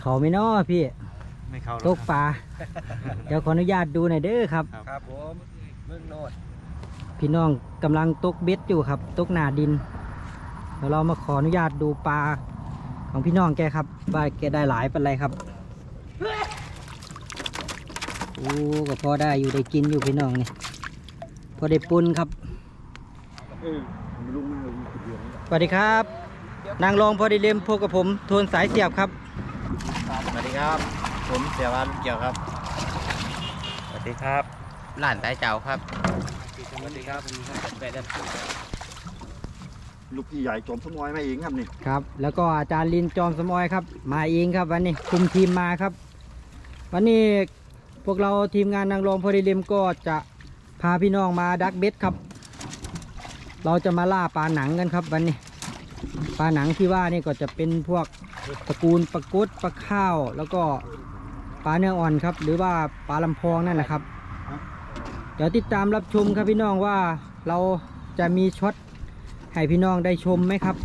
เขาไม่นอพี่ไม่เข้าหรตอกกปลาเดี๋ยวขออนุญาตดูหน่อยเด้อครับ ครับผมเมืองโนดพี่น้องกำลังตกเบ็ดอยู่ครับ ตกหนาดินเดี๋ยวเรามาขออนุญาตดูปลาของพี่น้องแกครับว่าแกได้หลายเป็นไรครับโอ้ก็พอได้อยู่ได้กินอยู่พี่น้องนี่พอได้ปุนครับเออผมลุงมาลุงขุดเหลืองสวัสดีครับ นางรองพอดีเลมพบกับผมโทนสายเสียบครับสวัสดี ครับ ผมเสียวันเกี่ยวครับสวัสดีครับหลานตายเจ้าครับสวัสดีครับผมแปดเดือนลูกพี่ใหญ่จอมสมอยมาเองครับนี่ครับ แล้วก็อาจารย์ลินจอมสมอยครับ มาเองครับวันนี้คุมทีมมาครับ วันนี้พวกเราทีมงานนางรองพอดีเลมก็จะพาพี่น้องมาดักเบ็ดครับ เราจะมาล่าปลาหนังกันครับวันนี้ ปลาหนังที่ว่านี่ก็จะเป็นพวก ตระกูลปลากุดปลาข้าว แล้วก็ปลาเนื้ออ่อนครับ หรือว่าปลาลำพองนั่นแหละครับ เดี๋ยวติดตามรับชมครับพี่น้องว่าเราจะมีช็อตให้พี่น้องได้ชมไหมครับ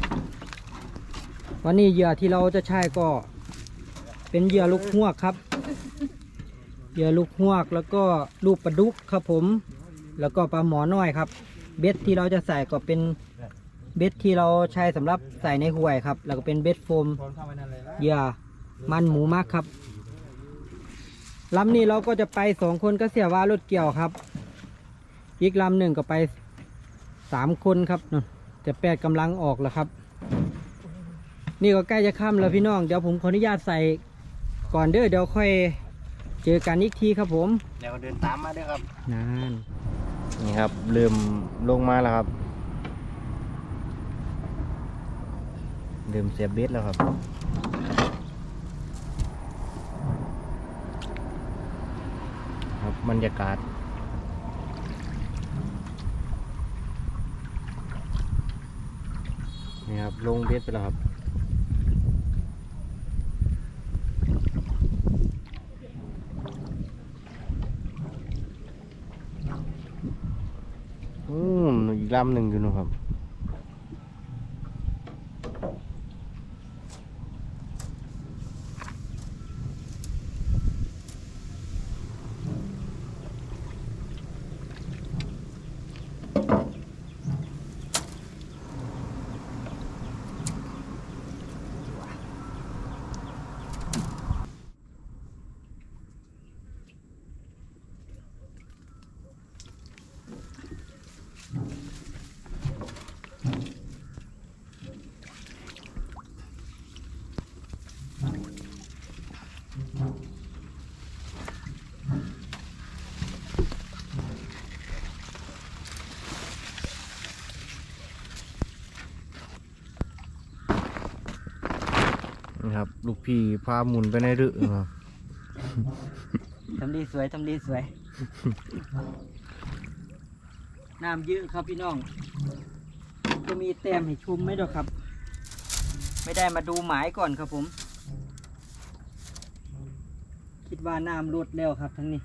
วันนี้เหยื่อที่เราจะใช้ก็เป็นเหยื่อลูกหวกครับเหยื่อลูกหวกแล้วก็ลูกปลาดุกครับผม แล้วก็ปลาหมอน้อยครับ เบ็ดที่เราจะใส่ก็เป็น เบ็ดที่เราใช้สำหรับใส่ในห่วยครับ แล้วก็เป็นเบ็ดโฟมเหยื่อมันหมูมักครับลำนี้เราก็จะไปสองคนก็เสียว่ารถเกี่ยวครับ อีกลำหนึ่งก็ไปสามคนครับนู่นจะแปดกำลังออกแล้วครับ นี่ก็ใกล้จะค่ำแล้วพี่น้อง เดี๋ยวผมขออนุญาตใส่ก่อนเด้อเดี๋ยวค่อยเจอกันอีกทีครับผม เดี๋ยวเดินตามมาด้วยครับนานนี่ครับเริ่มลงมาแล้วครับ เริ่มเสียบเบสแล้วครับครับบรรยากาศนี่ครับลงเบสไปแล้วครับอืมอีกลำหนึ่งอยู่นะครับ ลูกพี่พาหมุนไปในรึครับทำดีสวยทำดีสวย น้ำเยอะครับพี่น้อง จะมีแต้มให้ชมไหมดอกครับ ไม่ได้มาดูหมายก่อนครับผม คิดว่าน้ำลดแล้วครับทั้งนี้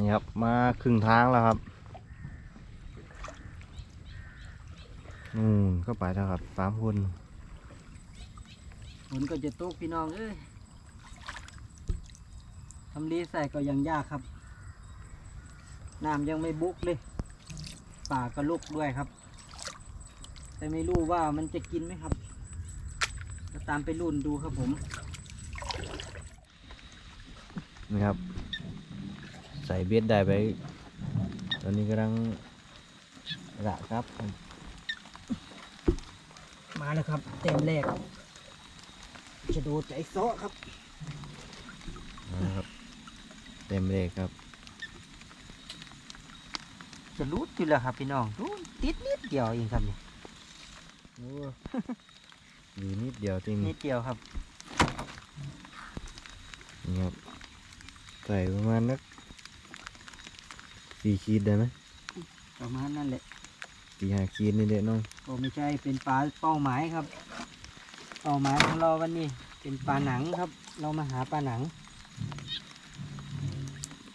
นี่ครับ มาครึ่งทางแล้วครับนู่นก็ไปแล้วครับสามคนฝนก็จะตกพี่น้องเอ้ยทำดีใส่ก็ยังยากครับน้ำยังไม่บุกเลย ป่าก็ลุกด้วยครับ แต่ไม่รู้ว่ามันจะกินไหมครับก็ตามไปรุ่นดูครับผม นี่ครับ ใส่เบ็ดได้ไป ตอนนี้กำลังระครับ มาแล้วครับ เต็มแรก จะดูใจโซะครับนะครับ เต็มเลยครับ จะรูดอยู่แล้วครับพี่น้องรูดติดนิดเดียวเองครับนี่อยู่นิดเดียวจริงนิดเดียวครับนี่ครับใส่ประมาณนัก สี่ขีดได้ไหมประมาณนั่นแหละสี่ห้าขีดนี่เด็ดน้องก็ไม่ใช่เป็นปลาเป้าหมายครับ เป้าหมายของเราวันนี้เป็นปลาหนังครับ เรามาหาปลาหนัง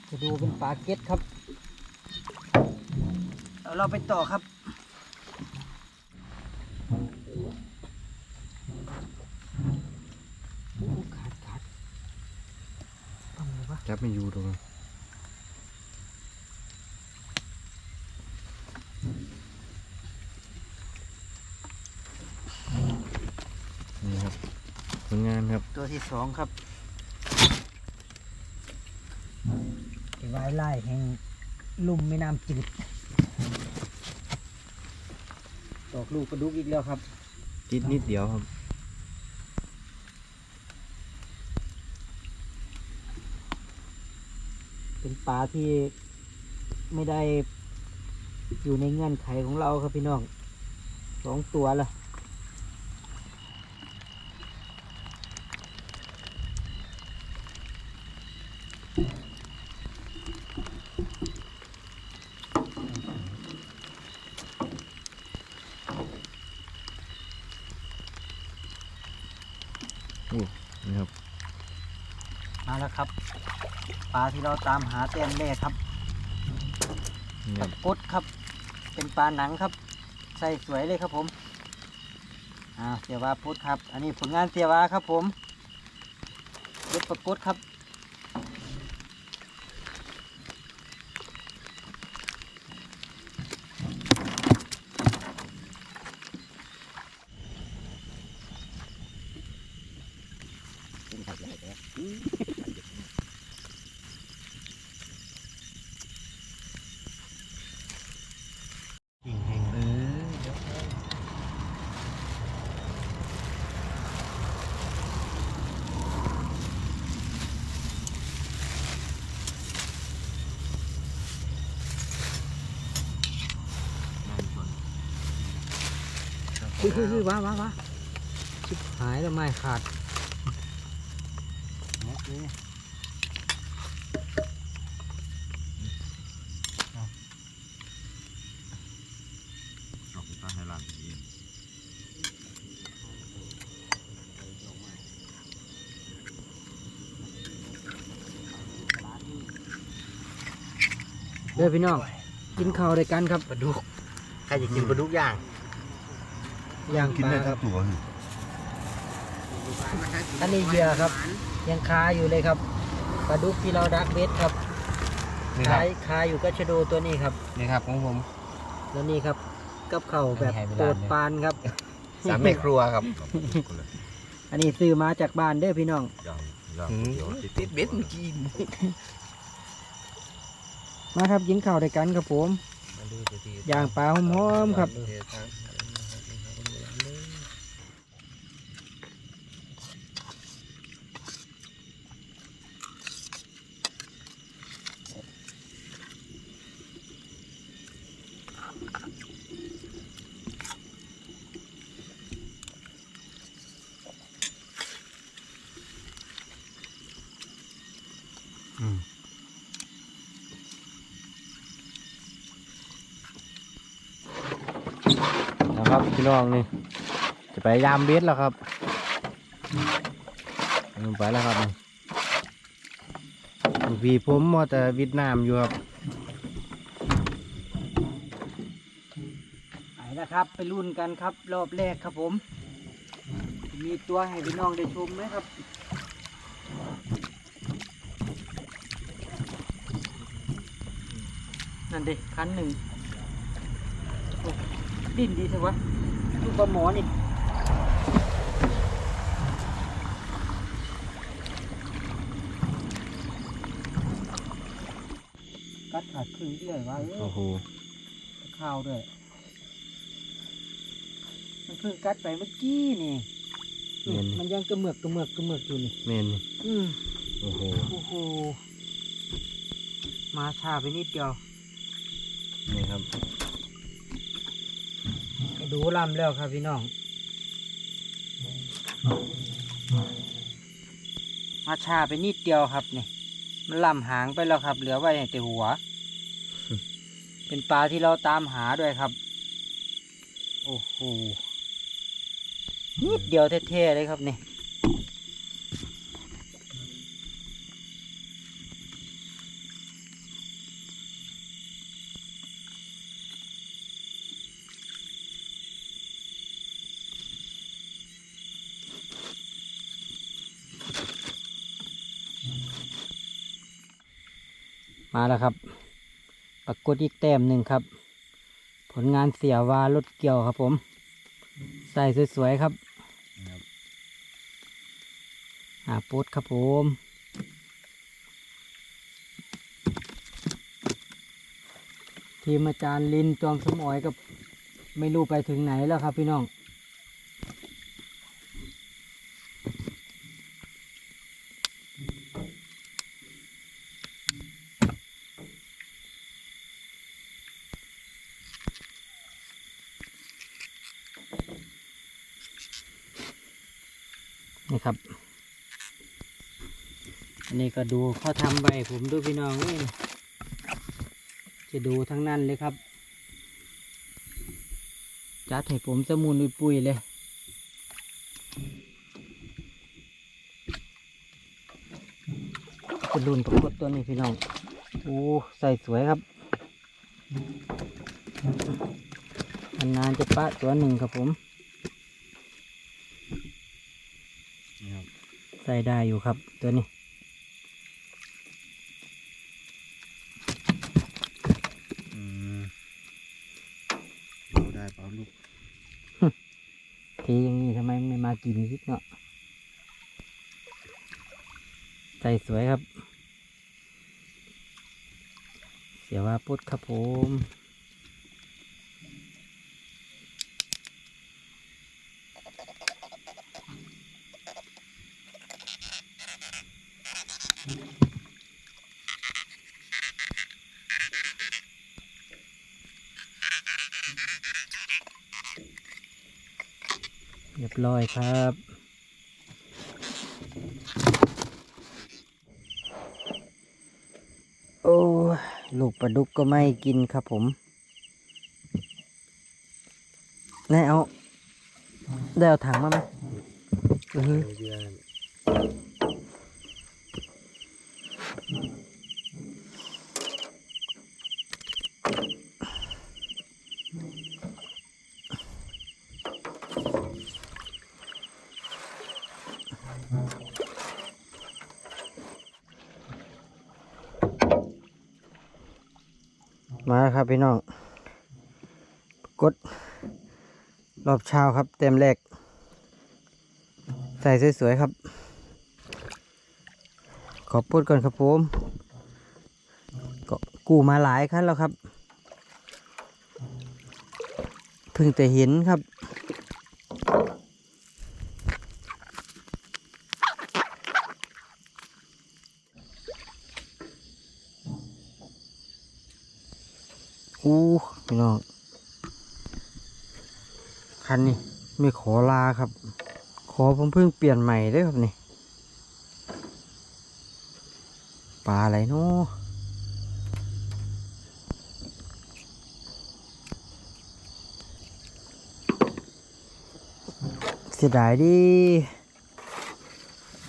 จะดูเป็นปลาเก็ตครับเราไปต่อครับขาดขาดทำไงวะจับไม่อยู่ตรงนั้นนี่ครับผ ลงานครับ ตัวที่สองครับที่วายไล่แห่งลุ่มแม่น้ำจืด ตอกลูกปลาดุกอีกแล้วครับติดนิดเดียวครับ เป็นปลาที่ไม่ได้อยู่ในเงื่อนไขของเราครับพี่น้องสองตัวละ นี่ครับ มา แล้วครับ ปลาที่เราตามหาแต้มแรกครับนี่คปรัลาบกดครับ เป็นปลาหนังครับ ใส่สวยเลยครับผมอ่าเสียวาพุดครับ อันนี้ผลงานเสียวาครับผมเล็ดปลากดครับคื อคือคือว้าว้าว้าชิบหายแล้วไม่ขาดเด้อพี่น้อง กินข้าวด้วยกันครับปลาดุก ใครจะกินปลาดุกย่าง ย่างกินปลาได้คทั้รังบ ตัวอันนี้เหยื่อครับ ยังคาอยู่เลยครับปลาดุกที่เราดักเบ็ดครับนี่ครับคาคาอยู่ก็ชะโดตัวนี้ครับ นี่ครับของผม แล้วนี่ครับกับเข่าวแบบอันนี้ให้เวลา โปรดปานครับ สามแม่ครัวครับอันนี้ซื้อมาจากบ้านเด้อพี่น้องติดเบ็ดเมื่อกี้มาครับกินข้าวด้วยกันครับผม ย่างปลาหอมๆครับ นะครับพี่น้องนี่ จะไปยามเบ็ดแล้วครับลงไปแล้วครับนี่ลูกพี่ผมมอแต่วิดน้ำอยู่ครับไปนะครับ ไปรุ่นกันครับ รอบแรกครับผม มีตัวให้พี่น้องได้ชมไหมครับ นั่นดิคันหนึ่งโอ้ดิ้นดีใช่วะลูกปลาหมอนี่กัดขาดครึ่งเดียววะเอ้โอ้ยโหข้าวด้วย มันเพิ่งกัดไปเมื่อกี้นี่นี่เมนมันยังกระเมือกกระเมือกกระเมือกอยู่นี่เมนอืมโอ้โห โอ้โห มาช้าไปนิดเดียว นี่ครับดูลำแล้วครับพี่น้อง มาช้าไปนิดเดียวครับนี่มันลำหางไปแล้วครับ เหลือไว้แต่หัว เป็นปลาที่เราตามหาด้วยครับ โอ้โหนิดเดียวเท่ๆเลยครับนี่ มาแล้วครับปรากฏอีกแต้มหนึ่งครับ ผลงานเสียวารถเกี่ยวครับ ผม ใส่สวยๆครับหาปุ๊ดครับผมทีมอาจารย์ลินจอมสมอยกับไม่รู้ไปถึงไหนแล้วครับพี่น้อง นี่ครับ อันนี้ก็ดูเขาทำใบผมดูพี่น้องเอ้ยจะดูทั้งนั้นเลยครับ จัดให้ผมสมุนปุยๆเลยเป็นรุ่นประกวดตัวนี้พี่น้อง โอ้ใส่สวยครับนานจะปะตัวหนึ่งครับผม ใส่ได้อยู่ครับตัวนี้อืมดูได้เปล่าลูกทีอย่างนี้ทำไมไม่มากินซิกเนาะใส่สวยครับ เสียว่าปุ๊ดครับผม เรียบร้อยครับโอ้ลูกปลาดุกก็ไม่กินครับผมนายเอาได้เอาถังมาไหมอือฮึ ครับพี่น้อง กด รอบเช้าครับ เต็มแรก ใส่สวยๆครับ ขอพูดก่อนครับผมก็กู้มาหลายครั้งแล้วครับ เพิ่งแต่เห็นครับ อู้พี่น้องคันนี้ไม่ขอลาครับ ขอผมเพิ่งเปลี่ยนใหม่เด้วยครับนี่ปลาอะไรเนาะเสียดายดิ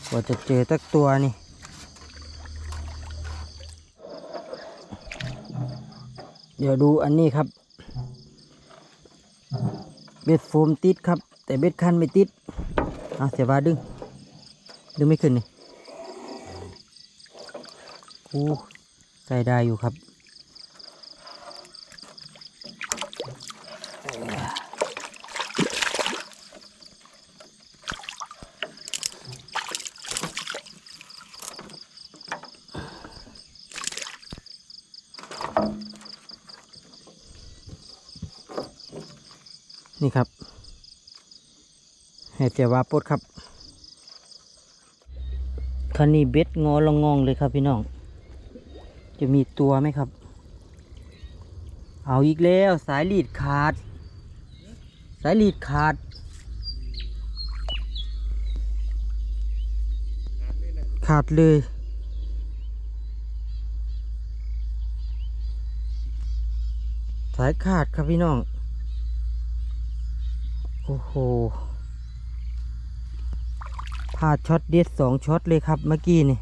กว่าจะเจอตักตัวนี่ เดี๋ยวดูอันนี้ครับ เบ็ดโฟมติดครับ แต่เบ็ดคันไม่ติดเอาเสียบาดึง ดึงไม่ขึ้นนี่อู้ใส่ได้อยู่ครับ นี่ครับ ให้เสีว่าปดครับคันนี้เบ็ดงอละงองเลยครับพี่น้อง จะมีตัวไหมครับ เอาอีกแล้วสายลีดขาด สายลีดขาดขาดเลย สายขาดครับพี่น้อง โอ้โหพลาดช็อตเด็ดสองช็อตเลยครับเมื่อกี้นี่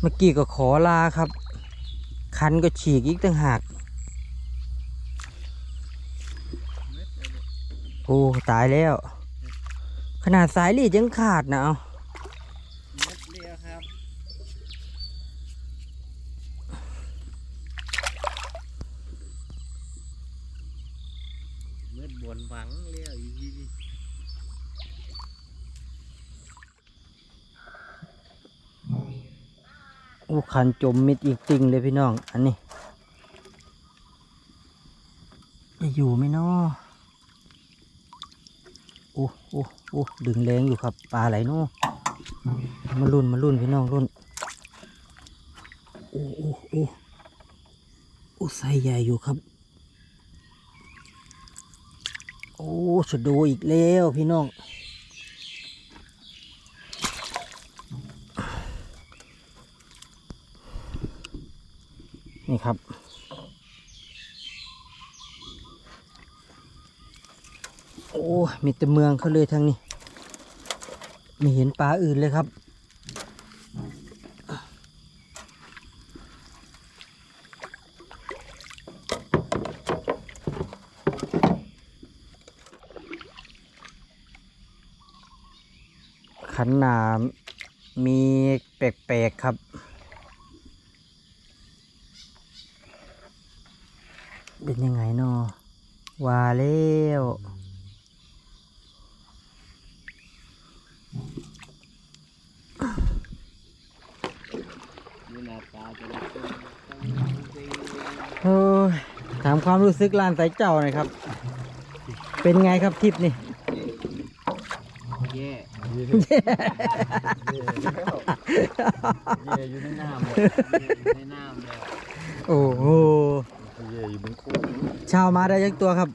เมื่อกี้ก็ขอลาครับ คันก็ฉีกอีกต่างหาก โอ้ ตายแล้ว ขนาดสายลีดยังขาดนะเอา เม็ดเดียวครับ นหวังเลี้ยวอี โอ้ คันจมมิดอีกจริงเลยพี่น้อง อันนี้จะอยู่ไหมเนาะโอ้โอ้โอ้ดึงแรงอยู่ครับปลาไหลเนาะมารุ่นมารุ่นพี่น้องรุ่นโอ้โอ้โอ้โอ้ไซส์ใหญ่อยู่ครับ โอ้ชะโดอีกแล้วพี่น้อง นี่ครับ โอ้ มีแต่เมืองเขาเลยทางนี้ ไม่เห็นปลาอื่นเลยครับขันหนามมีแปลกๆครับ เป็นยังไงเนาะว่าแล้วนี่หน้าตาจะได้เป็นโอ้ยถามความรู้สึกลานสายเจ้าหน่อยครับ เป็นไงครับทริปนี่แย่เย่อยู่ในน้ำเลยในน้ำเลยโอ้โหเย่ อยู่บนโค้งเชาวมาได้ยักตัวครับ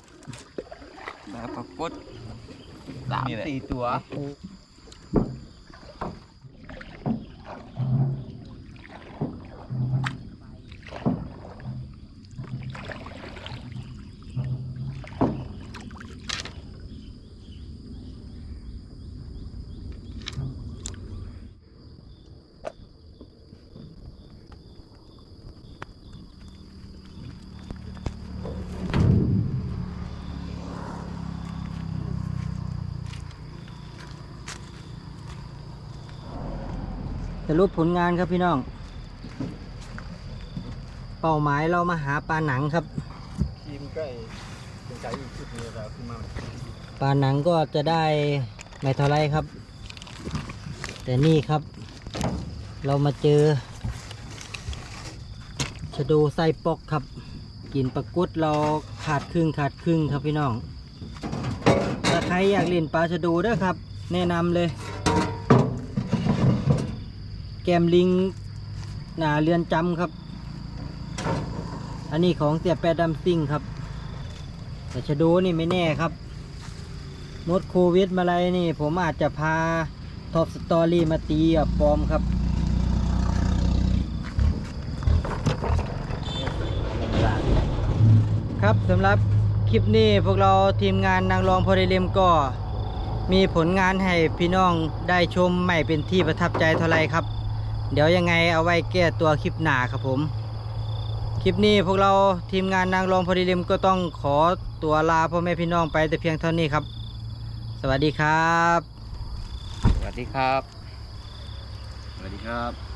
มาปรากฏสามสี่ตัว จะรูปผลงานครับพี่น้อง เป้าหมายเรามาหาปลาหนังครับทีมใกล้เป็นใจอีกชุดนี้แล้วขึ้นมาปลาหนังก็จะได้ไม่เท่าไรครับ แต่นี่ครับ เรามาเจอชะโดไส้ปอกครับกินปลากุดเราขาดครึ่งขาดครึ่งครับพี่น้องถ้าใครอยากเล่นปลาชะดเด้อครับ แนะนำเลย กมลิงหนาเรือนจำครับ อันนี้ของเสียแปดดำซิ่งครับ แต่ชะโดนี่ไม่แน่ครับมดโควิดมาอะไรนี่ ผมอาจจะพาท็อปสตอรี่มาตีกับปอมครับครับสำหรับคลิปนี้พวกเราทีมงานนางรองพอดีเลมก็ มีผลงานให้พี่น้องได้ชมไม่เป็นที่ประทับใจเท่าไรครับ เดี๋ยวยังไงเอาไว้แก้ตัวคลิปหน้าครับผม คลิปนี้พวกเราทีมงานนางรองพอดีเลมก็ต้องขอตัวลาพ่อแม่พี่น้องไปแต่เพียงเท่านี้ครับ สวัสดีครับ สวัสดีครับ สวัสดีครับ